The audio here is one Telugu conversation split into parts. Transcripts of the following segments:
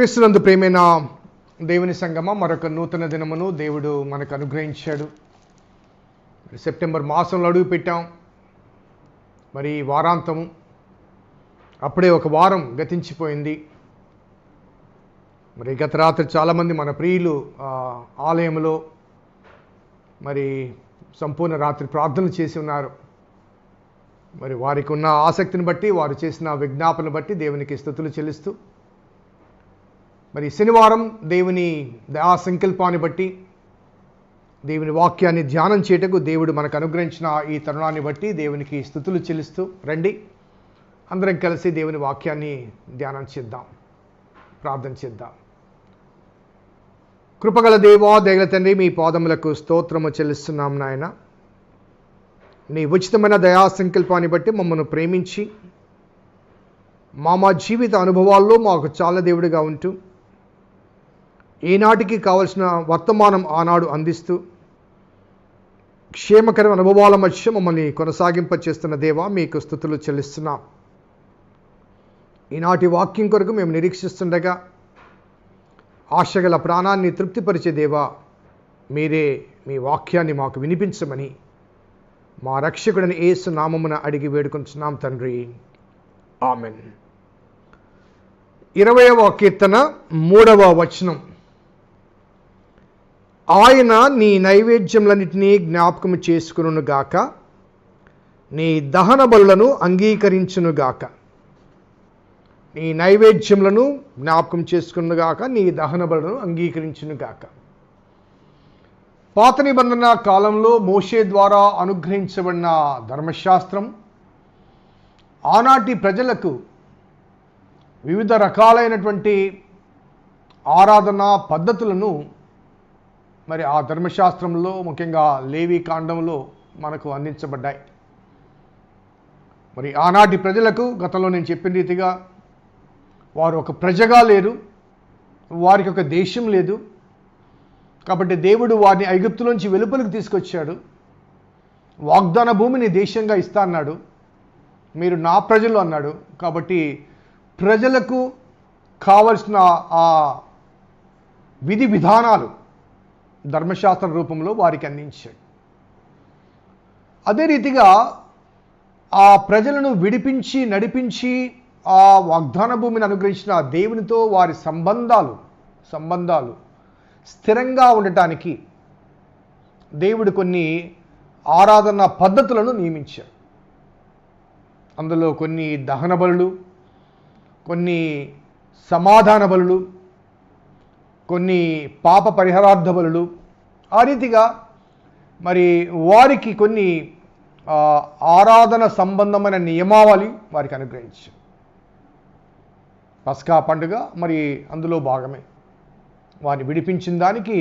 క్రీస్తునందు ప్రేమైన దేవుని సంగమ మరొక నూతన దినమును దేవుడు మనకు అనుగ్రహించాడు. సెప్టెంబర్ మాసంలో అడుగు పెట్టాం. మరి వారాంతము అప్పుడే ఒక వారం గతించిపోయింది. మరి గత రాత్రి చాలామంది మన ప్రియులు ఆలయంలో మరి సంపూర్ణ రాత్రి ప్రార్థనలు చేసి ఉన్నారు. మరి వారికి ఉన్న ఆసక్తిని బట్టి వారు చేసిన విజ్ఞాపనను బట్టి దేవునికి స్థుతులు చెల్లిస్తూ మరి శనివారం దేవుని దయా సంకల్పాన్ని బట్టి దేవుని వాక్యాన్ని ధ్యానం చేయటకు దేవుడు మనకు అనుగ్రహించిన ఈ తరుణాన్ని బట్టి దేవునికి స్థుతులు చెల్లిస్తూ రండి. అందరం కలిసి దేవుని వాక్యాన్ని ధ్యానం చేద్దాం ప్రార్థన చేద్దాం. కృపగల దేవా దేగల తండ్రి మీ పాదములకు స్తోత్రము చెల్లిస్తున్నాం నాయన. నీ ఉచితమైన దయా సంకల్పాన్ని బట్టి మమ్మల్ని ప్రేమించి మా మా జీవిత అనుభవాల్లో మాకు చాలా దేవుడిగా ఉంటూ ఈనాటికి కావలసిన వర్తమానం ఆనాడు అందిస్తూ క్షేమకర అనుభవాల మధ్య మమ్మల్ని కొనసాగింప చేస్తున్న దేవా మీకు స్థుతులు చెల్లిస్తున్నాం. ఈనాటి వాక్యం కొరకు మేము నిరీక్షిస్తుండగా ఆశగల ప్రాణాన్ని తృప్తిపరిచే దేవా మీరే మీ వాక్యాన్ని మాకు వినిపించమని మా రక్షకుడిని ఏసు నామమున అడిగి వేడుకుంటున్నాం తండ్రి. ఆమెన్. ఇరవయవ కీర్తన మూడవ వచనం. ఆయన నీ నైవేద్యములన్నిటినీ జ్ఞాపకము చేసుకునుగాక నీ దహన బలులను అంగీకరించునుగాక నీ నైవేద్యములను జ్ఞాపకం చేసుకునుగాక నీ దహన బలులను అంగీకరించునుగాక పాత నిబంధన కాలంలో మోషే ద్వారా అనుగ్రహించబడిన ధర్మశాస్త్రం ఆనాటి ప్రజలకు వివిధ రకాలైనటువంటి ఆరాధన పద్ధతులను మరి ఆ ధర్మశాస్త్రంలో ముఖ్యంగా లేవి కాండంలో మనకు అందించబడ్డాయి. మరి ఆనాటి ప్రజలకు గతంలో నేను చెప్పిన రీతిగా వారు ఒక ప్రజగా లేరు వారికి ఒక దేశం లేదు. కాబట్టి దేవుడు వారిని ఐగుప్తులోంచి వెలుపలికి తీసుకొచ్చాడు. వాగ్దాన భూమిని దేశంగా ఇస్తా అన్నాడు. మీరు నా ప్రజలు అన్నాడు. కాబట్టి ప్రజలకు కావలసిన ఆ విధి విధానాలు ధర్మశాస్త్ర రూపంలో వారికి అందించాడు. అదే రీతిగా ఆ ప్రజలను విడిపించి నడిపించి ఆ వాగ్దాన భూమిని అనుగ్రహించిన ఆ దేవునితో వారి సంబంధాలు సంబంధాలు స్థిరంగా ఉండటానికి దేవుడు కొన్ని ఆరాధన పద్ధతులను నియమించాడు. అందులో కొన్ని దహన బలులు కొన్ని సమాధాన బలులు కొన్ని పాప పరిహారార్థ బలులు ఆ రీతిగా మరి వారికి కొన్ని ఆరాధన సంబంధమైన నియమావళి వారికి అనుగ్రహించు. పస్కా పండుగ మరి అందులో భాగమే. వారిని విడిపించిన దానికి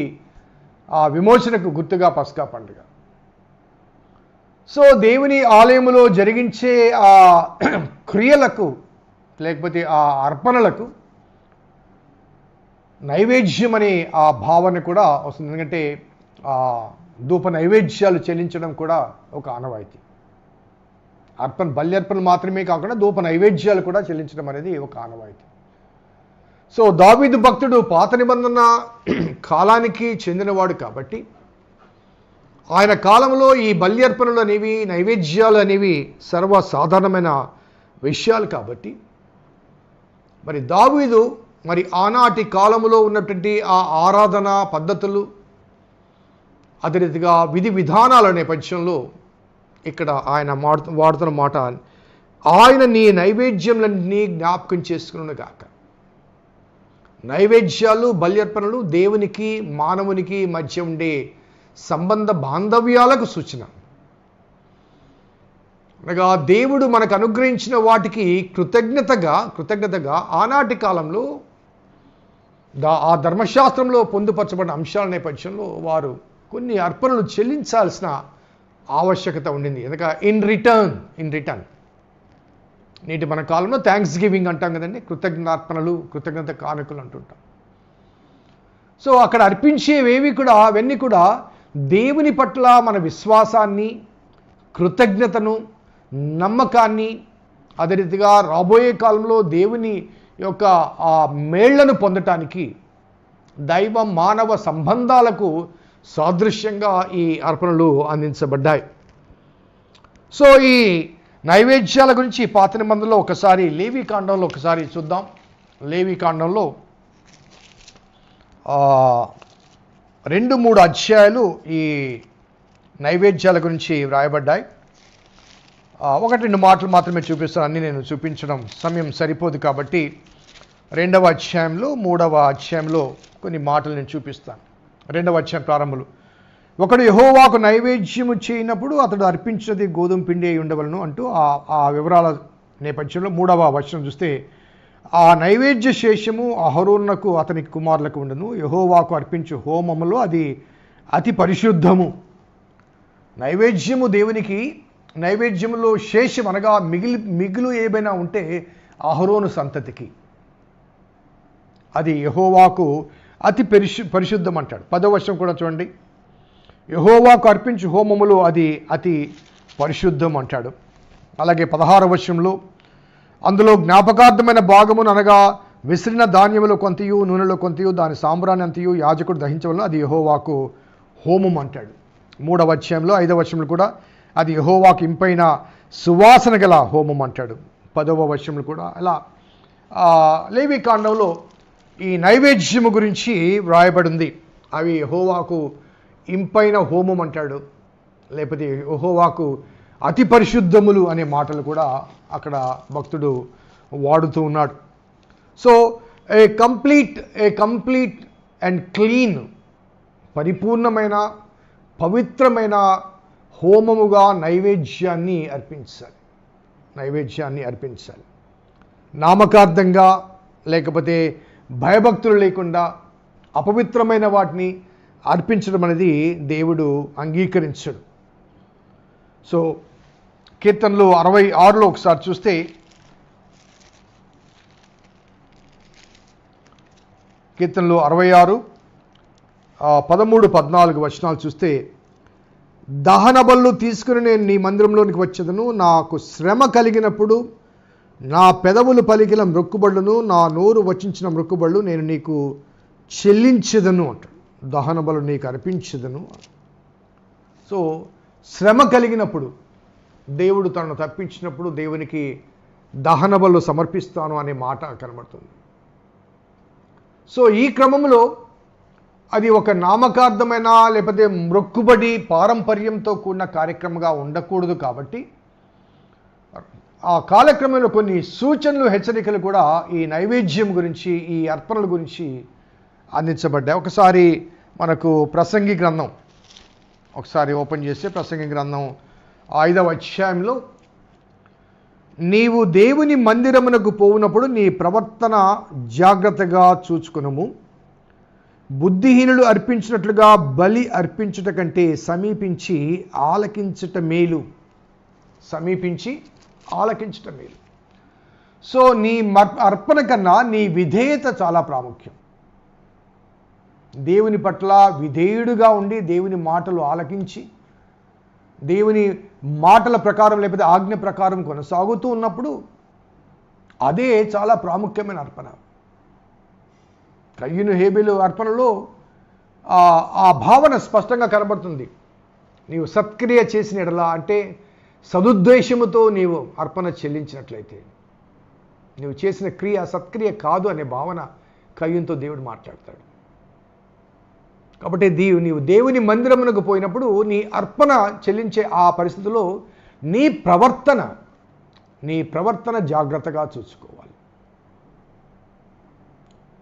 ఆ విమోచనకు గుర్తుగా పస్కా పండుగ. సో దేవుని ఆలయములో జరిగించే ఆ క్రియలకు లేకపోతే ఆ అర్పణలకు నైవేద్యం అనే ఆ భావన కూడా వస్తుంది. ఎందుకంటే ధూప నైవేద్యాలు చెల్లించడం కూడా ఒక ఆనవాయితీ. అర్పణ బల్యర్పణ మాత్రమే కాకుండా ధూప నైవేద్యాలు కూడా చెల్లించడం అనేది ఒక ఆనవాయితీ. సో దావీదు భక్తుడు పాత నిబంధన కాలానికి చెందినవాడు కాబట్టి ఆయన కాలంలో ఈ బల్యర్పణలు అనేవి నైవేద్యాలు అనేవి సర్వసాధారణమైన విషయాలు కాబట్టి మరి దావీదు మరి ఆనాటి కాలములో ఉన్నటువంటి ఆ ఆరాధన పద్ధతులు అదే రీతిగా విధి విధానాల నేపథ్యంలో ఇక్కడ ఆయన మాడు వాడుతున్న మాట ఆయన నీ నైవేద్యంలన్నీ జ్ఞాపకం చేసుకును గాక. నైవేద్యాలు బల్యర్పణలు దేవునికి మానవునికి మధ్య ఉండే సంబంధ బాంధవ్యాలకు సూచన. అనగా దేవుడు మనకు అనుగ్రహించిన వాటికి కృతజ్ఞతగా కృతజ్ఞతగా ఆనాటి కాలంలో ఆ ధర్మశాస్త్రంలో పొందుపరచబడిన అంశాల నేపథ్యంలో వారు కొన్ని అర్పణలు చెల్లించాల్సిన ఆవశ్యకత ఉండింది. ఎందుక ఇన్ రిటర్న్ ఇన్ రిటర్న్ నేటి మన కాలంలో థ్యాంక్స్ గివింగ్ అంటాం కదండి. కృతజ్ఞతార్పణలు కృతజ్ఞత కానుకలు అంటుంటాం. సో అక్కడ అర్పించేవేవి కూడా అవన్నీ కూడా దేవుని పట్ల మన విశ్వాసాన్ని కృతజ్ఞతను నమ్మకాన్ని అదే రీతిగా రాబోయే కాలంలో దేవుని యొక్క ఆ మేళ్ళను పొందటానికి దైవ మానవ సంబంధాలకు సాదృశ్యంగా ఈ అర్పణలు అందించబడ్డాయి. సో ఈ నైవేద్యాల గురించి పాత నిబంధనలో ఒకసారి లేవి కాండంలో ఒకసారి చూద్దాం. లేవి కాండంలో రెండు మూడు అధ్యాయాలు ఈ నైవేద్యాల గురించి వ్రాయబడ్డాయి. ఒకటి రెండు మాటలు మాత్రమే చూపిస్తాను. అన్నీ నేను చూపించడం సమయం సరిపోదు కాబట్టి రెండవ అధ్యాయంలో మూడవ అధ్యాయంలో కొన్ని మాటలు నేను చూపిస్తాను. రెండవ అధ్యాయం ప్రారంభంలో. ఒకడు యహోవాకు నైవేద్యము చేయనప్పుడు అతడు అర్పించినది గోధుమ పిండి అయి ఉండవలను అంటూ ఆ ఆ వివరాల నేపథ్యంలో మూడవ వచనం చూస్తే ఆ నైవేద్య శేషము అహరోన్నకు అతని కుమారులకు ఉండను. యహోవాకు అర్పించు హోమములో అది అతి పరిశుద్ధము. నైవేద్యము దేవునికి నైవేద్యములో శేషం అనగా మిగిలి మిగులు ఏమైనా ఉంటే అహరోను సంతతికి. అది యహోవాకు అతి పరిశు పరిశుద్ధం అంటాడు పదో వర్షం కూడా చూడండి. యహోవాకు అర్పించు హోమములు అది అతి పరిశుద్ధం అంటాడు అలాగే పదహార వర్షంలో అందులో జ్ఞాపకార్థమైన భాగమును అనగా విసిరిన ధాన్యములు కొంతయు నూనెలో కొంతయు దాని సాంబ్రాన్ని అంతయు యాజకుడు దహించవలన అది యహోవాకు హోమం అంటాడు మూడవ అధ్యాయంలో ఐదవ వర్షంలో కూడా అది యహోవాకు ఇంపైన సువాసన గల హోమం అంటాడు పదవ వర్షంలో కూడా అలా లేవి కాండంలో ఈ నైవేద్యము గురించి వ్రాయబడింది. అవి హోవాకు ఇంపైన హోమం అంటాడు. లేకపోతే యహోవాకు అతి పరిశుద్ధములు అనే మాటలు కూడా అక్కడ భక్తుడు వాడుతూ ఉన్నాడు. So a complete a complete and clean పరిపూర్ణమైన పవిత్రమైన హోమముగా నైవేద్యాన్ని అర్పించాలి. నైవేద్యాన్ని అర్పించాలి. నామకార్థంగా లేకపోతే భయభక్తులు లేకుండా అపవిత్రమైన వాటిని అర్పించడం అనేది దేవుడు అంగీకరించడు. సో కీర్తనలు అరవై ఆరులో ఒకసారి చూస్తే కీర్తనలు అరవై ఆరు పదమూడు పద్నాలుగు వచనాలు చూస్తే దహన బళ్ళు తీసుకుని నేను నీ మందిరంలోనికి వచ్చేదను నాకు శ్రమ కలిగినప్పుడు నా పెదవులు పలికిన మృక్కుబళ్ళును నా నోరు వచించిన మృక్కుబళ్ళు నేను నీకు చెల్లించదను అంటాడు దహన బలు నీకు అర్పించదను సో శ్రమ కలిగినప్పుడు దేవుడు తనను తప్పించినప్పుడు దేవునికి దహన బలు సమర్పిస్తాను అనే మాట కనబడుతుంది. సో ఈ క్రమంలో అది ఒక నామకార్థమైన లేకపోతే మృక్కుబడి పారంపర్యంతో కూడిన కార్యక్రమంగా ఉండకూడదు కాబట్టి ఆ కాలక్రమంలో కొన్ని సూచనలు హెచ్చరికలు కూడా ఈ నైవేద్యం గురించి ఈ అర్పణల గురించి అందించబడ్డాయి. ఒకసారి మనకు ప్రసంగి గ్రంథం ఒకసారి ఓపెన్ చేస్తే ప్రసంగి గ్రంథం ఐదవ అధ్యాయంలో నీవు దేవుని మందిరమునకు పోవునప్పుడు నీ ప్రవర్తన జాగ్రత్తగా చూచుకునము. బుద్ధిహీనులు అర్పించినట్లుగా బలి అర్పించుట కంటే సమీపించి ఆలకించుట మేలు. సమీపించి ఆలకించటం మేలు సో నీ మర్ అర్పణ కన్నా నీ విధేయత చాలా ప్రాముఖ్యం. దేవుని పట్ల విధేయుడుగా ఉండి దేవుని మాటలు ఆలకించి దేవుని మాటల ప్రకారం లేకపోతే ఆజ్ఞ ప్రకారం కొనసాగుతూ ఉన్నప్పుడు అదే చాలా ప్రాముఖ్యమైన అర్పణ. కయ్యను హేబిలు అర్పణలో ఆ ఆ భావన స్పష్టంగా కనబడుతుంది. నీవు సత్క్రియ చేసిన ఎడలా అంటే సదుద్దేశముతో నీవు అర్పణ చెల్లించినట్లయితే నీవు చేసిన క్రియ సత్క్రియ కాదు అనే భావన కయ్యంతో దేవుడు మాట్లాడతాడు. కాబట్టి దీవు నీవు దేవుని మందిరమునకు పోయినప్పుడు నీ అర్పణ చెల్లించే ఆ పరిస్థితిలో నీ ప్రవర్తన నీ ప్రవర్తన జాగ్రత్తగా చూసుకోవాలి.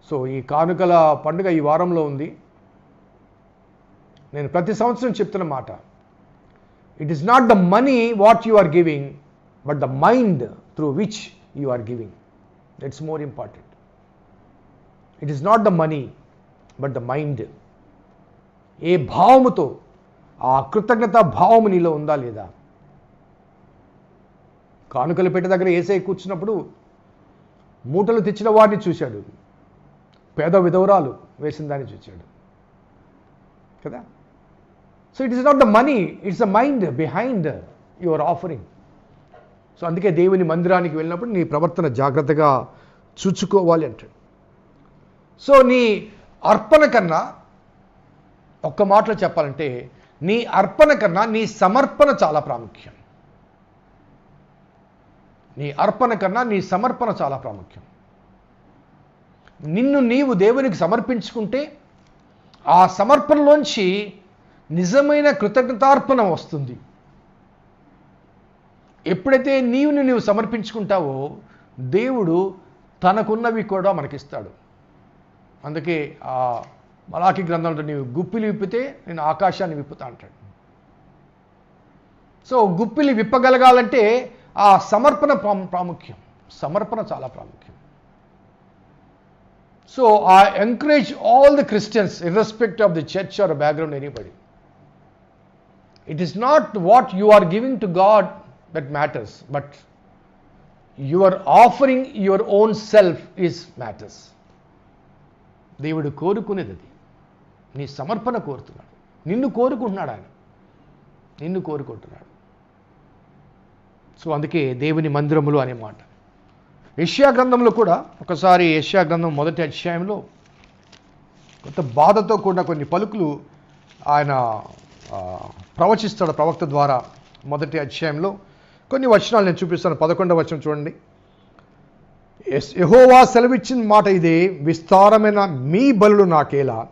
సో ఈ కానుకల పండుగ ఈ వారంలో ఉంది. నేను ప్రతి సంవత్సరం చెప్తున్న మాట it is not the money what you are giving but the mind through which you are giving that's more important it is not the money but the mind ఏ భావముతో ఆ కృతజ్ఞత భావము నీలో ఉందా లేదా? కానుకలు పెట్టే దగ్గర ఏసై కూర్చున్నప్పుడు మూటలు తెచ్చిన వారిని చూశాడు. పేద విధవరాలు వేసిన దాన్ని చూశాడు. కదా? So it is not the money it's the mind behind your offering so అందుకే దేవుని మందిరానికి వెళ్ళినప్పుడు నీ ప్రవర్తన జాగ్రత్తగా చూచుకోవాలి అంటాడు. సో నీ అర్పణ కన్నా ఒక్క మాటలో చెప్పాలంటే నీ అర్పణ కన్నా నీ సమర్పణ చాలా ప్రాముఖ్యం. నీ అర్పణ కన్నా నీ సమర్పణ చాలా ప్రాముఖ్యం. నిన్ను నీవు దేవునికి సమర్పించుకుంటే ఆ సమర్పణలోంచి నిజమైన కృతజ్ఞతార్పణ వస్తుంది. ఎప్పుడైతే నీవుని నీవు సమర్పించుకుంటావో దేవుడు తనకున్నవి కూడా మనకిస్తాడు. అందుకే ఆ మలాఖీ గ్రంథంలో నీవు గుప్పిలు విప్పితే నేను ఆకాశాన్ని విప్పుతా అంటాడు. సో గుప్పిలు విప్పగలగాలంటే ఆ సమర్పణ ప్రాము- ప్రాముఖ్యం. సమర్పణ చాలా ప్రాముఖ్యం. So I encourage all the Christians irrespective of the church or background anybody it is not what you are giving to God that matters but your offering your own self is matters దేవుడు కోరుకునేది అది. నీ సమర్పణ కోరుతున్నాడు. నిన్ను కోరుకుంటున్నాడు ఆయన. నిన్ను కోరుకుంటున్నాడు. సో అందుకే దేవుని మందిరములు అనే మాట. యష్యా గ్రంథంలో కూడా ఒకసారి యష్యా గ్రంథం మొదటి అధ్యాయంలో కొంత బాధతో కూడిన కొన్ని పలుకులు ఆయన ప్రవచిస్తాడు ప్రవక్త ద్వారా మొదటి అధ్యాయంలో. కొన్ని వచనాలు నేను చూపిస్తాను. పదకొండవ వచనం చూడండి. యహోవా సెలవిచ్చిన మాట ఇదే విస్తారమైన మీ బలులు నాకేలా?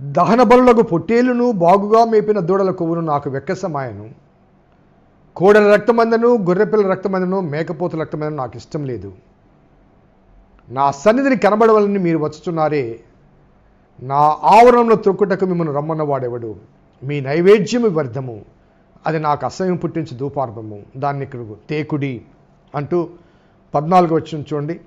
దహన బలులకు పొట్టేలును బాగుగా మేపిన దూడల కొవ్వును నాకు వెక్కసమాయను. కోడల రక్తమందను గొర్రెపిల్ల రక్తమందను మేకపోతుల రక్తమందను నాకు ఇష్టం లేదు. నా సన్నిధిని కనబడవలని మీరు వచ్చుచున్నారే నా ఆవరణంలో త్రొక్కుటకు మిమ్మల్ని రమ్మన్న వాడెవడు? మీ నైవేద్యము వ్యర్థము. అది నాకు అసహ్యం పుట్టించి ధూపార్పము దాన్ని ఇక్కడ తేకుడి అంటూ పద్నాలుగు వచ్చిన చూడండి.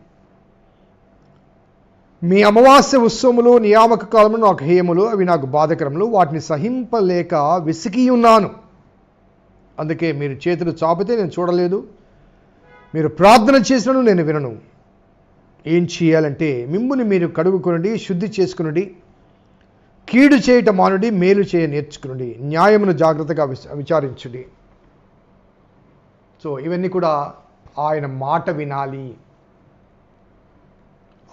మీ అమావాస్య ఉత్సవములు నియామక కాలంలో నాకు హేయములు అవి నాకు బాధకరములు. వాటిని సహింపలేక విసిగి ఉన్నాను. అందుకే మీరు చేతులు చాపితే నేను చూడలేదు. మీరు ప్రార్థన చేసినను నేను వినను. ఏం చేయాలంటే మిమ్ముని మీరు కడుగుకునండి శుద్ధి చేసుకునండి కీడు చేయట మానుడి మేలు చేయ నేర్చుకునండి న్యాయమును జాగ్రత్తగా విచ- విచారించుడి. సో ఇవన్నీ కూడా ఆయన మాట వినాలి.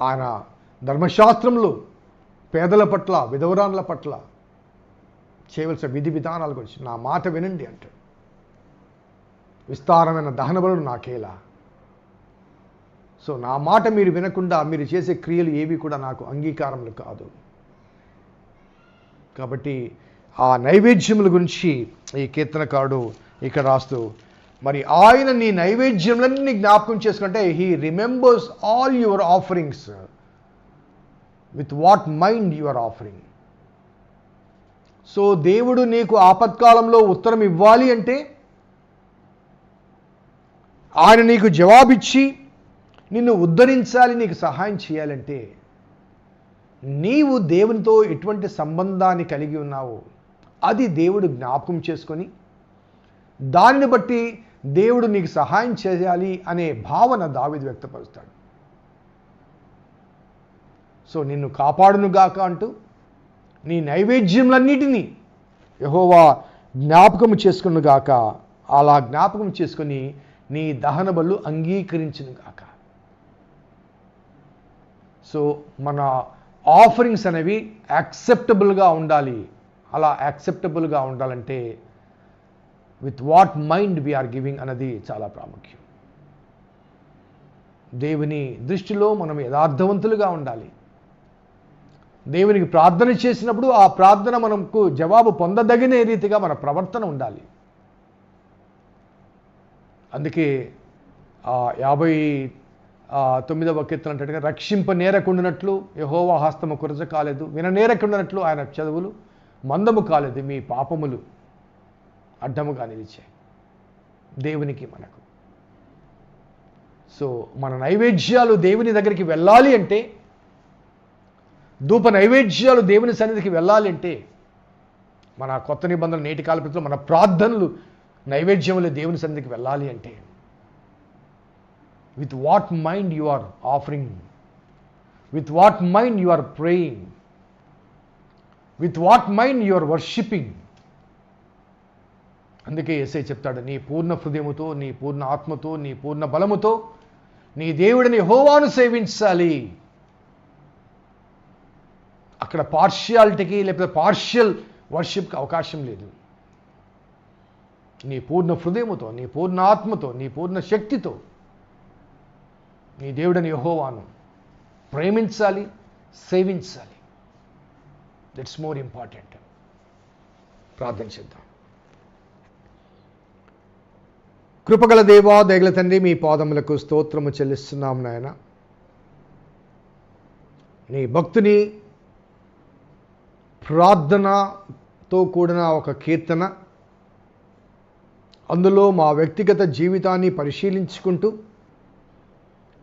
ఆయన ధర్మశాస్త్రంలో పేదల పట్ల విధవరాన్ల పట్ల చేయవలసిన విధి విధానాల గురించి నా మాట వినండి అంటాడు. విస్తారమైన దహన నాకేలా? సో నా మాట మీరు వినకుండా మీరు చేసే క్రియలు ఏవి కూడా నాకు అంగీకారములు కాదు. కాబట్టి ఆ నైవేద్యముల గురించి ఈ కీర్తనకారుడు ఇక్కడ రాస్తూ మరి ఆయన నీ నైవేద్యములన్నీ జ్ఞాపకం చేసుకుంటే he remembers all your offerings with what mind your offering so దేవుడు నీకు ఆపత్కాలంలో ఉత్తరం ఇవ్వాలి అంటే ఆయన నీకు జవాబిచ్చి నిన్ను ఉద్ధరించాలి నీకు సహాయం చేయాలంటే నీవు దేవునితో ఎటువంటి సంబంధాన్ని కలిగి ఉన్నావో అది దేవుడు జ్ఞాపకం చేసుకొని దానిని బట్టి దేవుడు నీకు సహాయం చేయాలి అనే భావన దావిది వ్యక్తపరుస్తాడు. సో నిన్ను కాపాడునుగాక అంటూ నీ నైవేద్యములన్నిటినీ యహోవా జ్ఞాపకం చేసుకునుగాక అలా జ్ఞాపకం చేసుకుని నీ దహన బలు అంగీకరించునుగాక సో మన ఆఫరింగ్స్ అనేవి యాక్సెప్టబుల్గా ఉండాలి. అలా యాక్సెప్టబుల్గా ఉండాలంటే with what mind we are giving అన్నది చాలా ప్రాముఖ్యం. దేవుని దృష్టిలో మనం యథార్థవంతులుగా ఉండాలి. దేవునికి ప్రార్థన చేసినప్పుడు ఆ ప్రార్థన మనకు జవాబు పొందదగిన రీతిగా మన ప్రవర్తన ఉండాలి. అందుకే ఆ యాభై తొమ్మిదవ కీర్తన అంటట్టుగా రక్షింప నేరకుండినట్లు యహోవా హస్తము కురచ కాలేదు. విననేరకుండినట్లు ఆయన చదువులు మందము కాలేదు మీ పాపములు. అడ్డముగా నిలిచాయి. దేవునికి మనకు. సో మన నైవేద్యాలు దేవుని దగ్గరికి వెళ్ళాలి అంటే ధూప నైవేద్యాలు దేవుని సన్నిధికి వెళ్ళాలి అంటే మన కొత్త నిబంధన నేటి కాలపతిలో మన ప్రార్థనలు నైవేద్యములు దేవుని సన్నిధికి వెళ్ళాలి అంటే with what mind you are offering with what mind you are praying with what mind you are worshipping అందుకే ఎస్ఐ చెప్తాడు నీ పూర్ణ హృదయముతో నీ పూర్ణ ఆత్మతో నీ పూర్ణ బలముతో నీ దేవుడిని హోవాను సేవించాలి. అక్కడ పార్షియాలిటీకి లేకపోతే పార్షియల్ వర్షిప్కి అవకాశం లేదు. నీ పూర్ణ హృదయముతో నీ పూర్ణ ఆత్మతో నీ పూర్ణ శక్తితో నీ దేవుడిని యహోవాను ప్రేమించాలి సేవించాలి. దట్స్ మోర్ ఇంపార్టెంట్ ప్రార్థన చేద్దాం. కృపగల దేవా దయగల తండ్రి మీ పాదములకు స్తోత్రము చెల్లిస్తున్నాం నాయన. నీ భక్తుని ప్రార్థనతో కూడిన ఒక కీర్తన అందులో మా వ్యక్తిగత జీవితాన్ని పరిశీలించుకుంటూ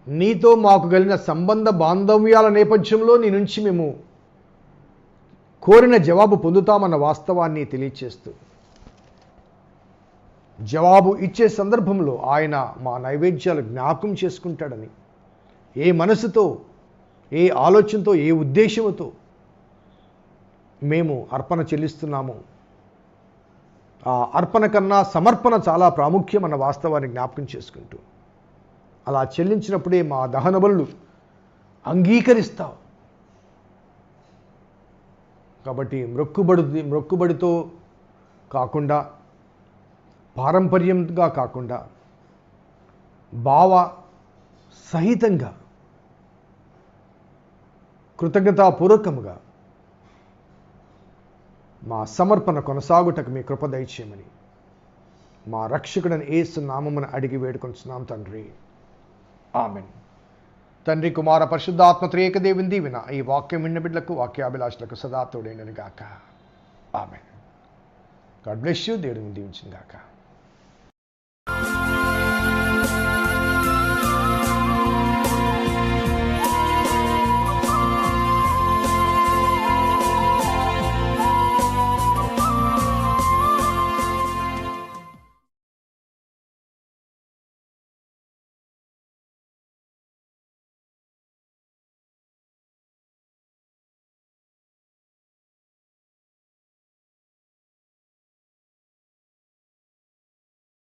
నీతో మాకు కలిగిన సంబంధ బాంధవ్యాల నేపథ్యంలో నీ నుంచి మేము కోరిన జవాబు పొందుతామన్న వాస్తవాన్ని తెలియచేస్తూ. జవాబు ఇచ్చే సందర్భంలో ఆయన మా నైవేద్యాలు జ్ఞాపకం చేసుకుంటాడని ఏ మనసుతో ఏ ఆలోచనతో ఏ ఉద్దేశంతో మేము అర్పణ చెల్లిస్తున్నాము. ఆ అర్పణ కన్నా సమర్పణ చాలా ప్రాముఖ్యం అన్న వాస్తవాన్ని జ్ఞాపకం చేసుకుంటూ. అలా చెల్లించినప్పుడే మా దహన బలులు అంగీకరిస్తావు. కాబట్టి మ్రొక్కుబడి మ్రొక్కుబడితో కాకుండా పారంపర్యంగా కాకుండా భావ సహితంగా కృతజ్ఞతాపూర్వకముగా మా సమర్పణ కొనసాగుటకు మీ కృప దయచేయమని మా రక్షకుడని ఏసు నామమును అడిగి వేడుకొంచున్నాం తండ్రి. ఆమెన్. తండ్రి కుమార పరిశుద్ధాత్మ త్రేక దేవుని. దీవిన ఈ వాక్యం విన్న బిడ్డలకు వాక్యాభిలాషులకు సదా తోడైనని గాక. ఆమెన్. గాడ్ బ్లెస్ యూ దేవుడిని దీవించిన గాక.